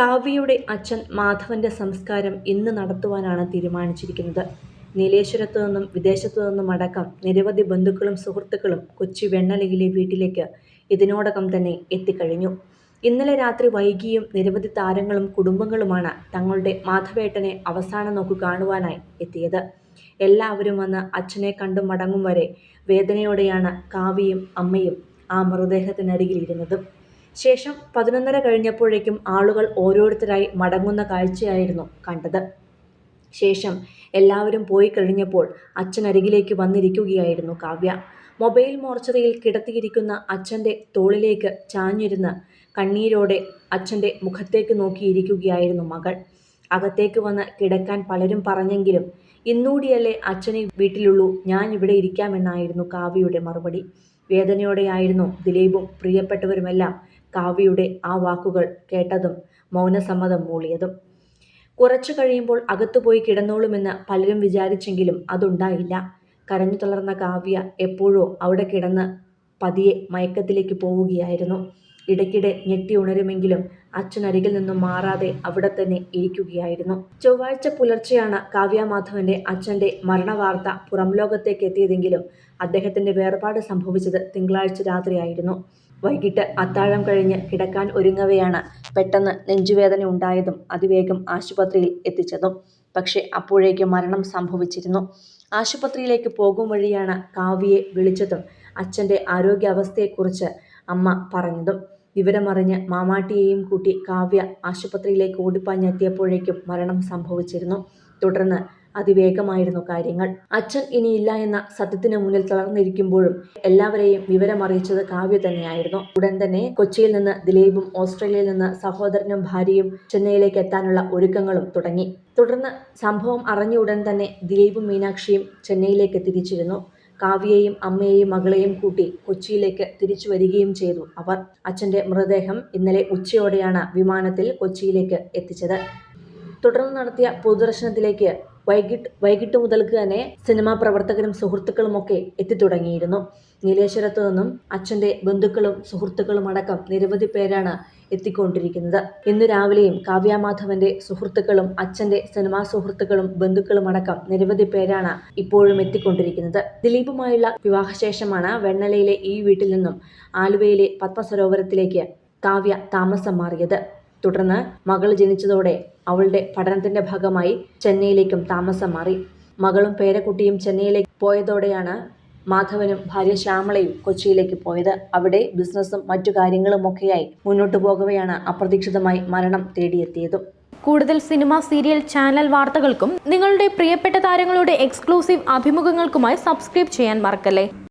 കാവ്യയുടെ അച്ഛൻ മാധവന്റെ സംസ്കാരം ഇന്ന് നടത്തുവാനാണ് തീരുമാനിച്ചിരിക്കുന്നത്. നീലേശ്വരത്തു നിന്നും വിദേശത്തു നിന്നും അടക്കം നിരവധി ബന്ധുക്കളും സുഹൃത്തുക്കളും കൊച്ചി വെണ്ണലയിലെ വീട്ടിലേക്ക് ഇതിനോടകം തന്നെ എത്തിക്കഴിഞ്ഞു. ഇന്നലെ രാത്രി വൈകിയും നിരവധി താരങ്ങളും കുടുംബങ്ങളുമാണ് തങ്ങളുടെ മാധവേട്ടനെ അവസാന നോക്കു കാണുവാനായി എത്തിയത്. എല്ലാവരും വന്ന് അച്ഛനെ കണ്ടു മടങ്ങും വരെ വേദനയോടെയാണ് കാവ്യയും അമ്മയും ആ മൃതദേഹത്തിനരികിൽ ഇരുന്നതും ശേഷം പതിനൊന്നര കഴിഞ്ഞപ്പോഴേക്കും ആളുകൾ ഓരോരുത്തരായി മടങ്ങുന്ന കാഴ്ചയായിരുന്നു കണ്ടത്. ശേഷം എല്ലാവരും പോയി കഴിഞ്ഞപ്പോൾ അച്ഛനരികിലേക്ക് വന്നിരിക്കുകയായിരുന്നു കാവ്യ. മൊബൈൽ മോർച്ചറിയിൽ കിടത്തിയിരിക്കുന്ന അച്ഛന്റെ തോളിലേക്ക് ചാഞ്ഞിരുന്ന് കണ്ണീരോടെ അച്ഛന്റെ മുഖത്തേക്ക് നോക്കിയിരിക്കുകയായിരുന്നു മകൾ. അകത്തേക്ക് വന്ന് കിടക്കാൻ പലരും പറഞ്ഞെങ്കിലും ഇന്നൂടിയല്ലേ അച്ഛനെ വീട്ടിലുള്ളൂ ഞാൻ ഇവിടെ ഇരിക്കാമെന്നായിരുന്നു കാവ്യയുടെ മറുപടി. വേദനയോടെയായിരുന്നു ദിലീപും പ്രിയപ്പെട്ടവരുമെല്ലാം കാവ്യയുടെ ആ വാക്കുകൾ കേട്ടതും മൗനസമ്മതം മൂളിയതും. കുറച്ചു കഴിയുമ്പോൾ അകത്തുപോയി കിടന്നോളുമെന്ന് പലരും വിചാരിച്ചെങ്കിലും അതുണ്ടായില്ല. കരഞ്ഞു തളർന്ന കാവ്യ എപ്പോഴോ അവിടെ കിടന്ന് പതിയെ മയക്കത്തിലേക്ക് പോവുകയായിരുന്നു. ഇടയ്ക്കിടെ ഞെട്ടി ഉണരുമെങ്കിലും അച്ഛനരികിൽ നിന്നും മാറാതെ അവിടെ തന്നെ ഇരിക്കുകയായിരുന്നു. ചൊവ്വാഴ്ച പുലർച്ചെയാണ് കാവ്യ മാധവന്റെ അച്ഛന്റെ മരണവാർത്ത പുറംലോകത്തേക്ക് എത്തിയതെങ്കിലും അദ്ദേഹത്തിന്റെ വേർപാട് സംഭവിച്ചത് തിങ്കളാഴ്ച രാത്രിയായിരുന്നു. വൈകിട്ട് അത്താഴം കഴിഞ്ഞ് കിടക്കാൻ ഒരുങ്ങവെയാണ് പെട്ടെന്ന് നെഞ്ചുവേദന ഉണ്ടായതും അതിവേഗം ആശുപത്രിയിൽ എത്തിച്ചതും. പക്ഷേ അപ്പോഴേക്ക് മരണം സംഭവിച്ചിരുന്നു. ആശുപത്രിയിലേക്ക് പോകും വഴിയാണ് കാവ്യയെ വിളിച്ചതും അച്ഛന്റെ ആരോഗ്യാവസ്ഥയെക്കുറിച്ച് അമ്മ പറഞ്ഞതും. വിവരമറിഞ്ഞ് മാമാട്ടിയെയും കൂട്ടി കാവ്യ ആശുപത്രിയിലേക്ക് ഓടിപ്പാഞ്ഞെത്തിയപ്പോഴേക്കും മരണം സംഭവിച്ചിരുന്നു. തുടർന്ന് അതിവേഗമായിരുന്നു കാര്യങ്ങൾ. അച്ഛൻ ഇനിയില്ല എന്ന സത്യത്തിന് മുന്നിൽ തളർന്നിരിക്കുമ്പോഴും എല്ലാവരെയും വിവരമറിയിച്ചത് കാവ്യ തന്നെയായിരുന്നു. ഉടൻ തന്നെ കൊച്ചിയിൽ നിന്ന് ദിലീപും ഓസ്ട്രേലിയയിൽ നിന്ന് സഹോദരനും ഭാര്യയും ചെന്നൈയിലേക്ക് എത്താനുള്ള ഒരുക്കങ്ങളും തുടങ്ങി. തുടർന്ന് സംഭവം അറിഞ്ഞ ഉടൻ തന്നെ ദിലീപും മീനാക്ഷിയും ചെന്നൈയിലേക്ക് തിരിച്ചിരുന്നു. കാവ്യയെയും അമ്മയെയും മകളെയും കൂട്ടി കൊച്ചിയിലേക്ക് തിരിച്ചു വരികയും ചെയ്തു അവർ. അച്ഛന്റെ മൃതദേഹം ഇന്നലെ ഉച്ചയോടെയാണ് വിമാനത്തിൽ കൊച്ചിയിലേക്ക് എത്തിച്ചത്. തുടർന്ന് നടത്തിയ പൊതുദർശനത്തിലേക്ക് വൈകിട്ട് വൈകിട്ട് മുതൽക്ക് തന്നെ സിനിമാ പ്രവർത്തകരും സുഹൃത്തുക്കളുമൊക്കെ എത്തിത്തുടങ്ങിയിരുന്നു. നീലേശ്വരത്തു നിന്നും അച്ഛന്റെ ബന്ധുക്കളും സുഹൃത്തുക്കളും അടക്കം നിരവധി പേരാണ് എത്തിക്കൊണ്ടിരിക്കുന്നത്. ഇന്ന് രാവിലെയും കാവ്യാമാധവന്റെ സുഹൃത്തുക്കളും അച്ഛന്റെ സിനിമാ സുഹൃത്തുക്കളും ബന്ധുക്കളും അടക്കം നിരവധി പേരാണ് ഇപ്പോഴും എത്തിക്കൊണ്ടിരിക്കുന്നത്. ദിലീപുമായുള്ള വിവാഹശേഷമാണ് വെണ്ണലയിലെ ഈ വീട്ടിൽ നിന്നും ആലുവയിലെ പത്മസരോവരത്തിലേക്ക് കാവ്യ താമസം മാറിയത്. തുടർന്ന് മകൾ ജനിച്ചതോടെ അവളുടെ പഠനത്തിന്റെ ഭാഗമായി ചെന്നൈയിലേക്കും താമസം മാറി. മകളും പേരക്കുട്ടിയും ചെന്നൈയിലേക്ക് പോയതോടെയാണ് മാധവനും ഭാര്യ ശ്യാമളയും കൊച്ചിയിലേക്ക് പോയത്. അവിടെ ബിസിനസ്സും മറ്റു കാര്യങ്ങളുമൊക്കെയായി മുന്നോട്ടു പോകവെയാണ് അപ്രതീക്ഷിതമായി മരണം തേടിയെത്തിയതും. കൂടുതൽ സിനിമ സീരിയൽ ചാനൽ വാർത്തകൾക്കും നിങ്ങളുടെ പ്രിയപ്പെട്ട താരങ്ങളുടെ എക്സ്ക്ലൂസീവ് അഭിമുഖങ്ങൾക്കുമായി സബ്സ്ക്രൈബ് ചെയ്യാൻ മറക്കല്ലേ?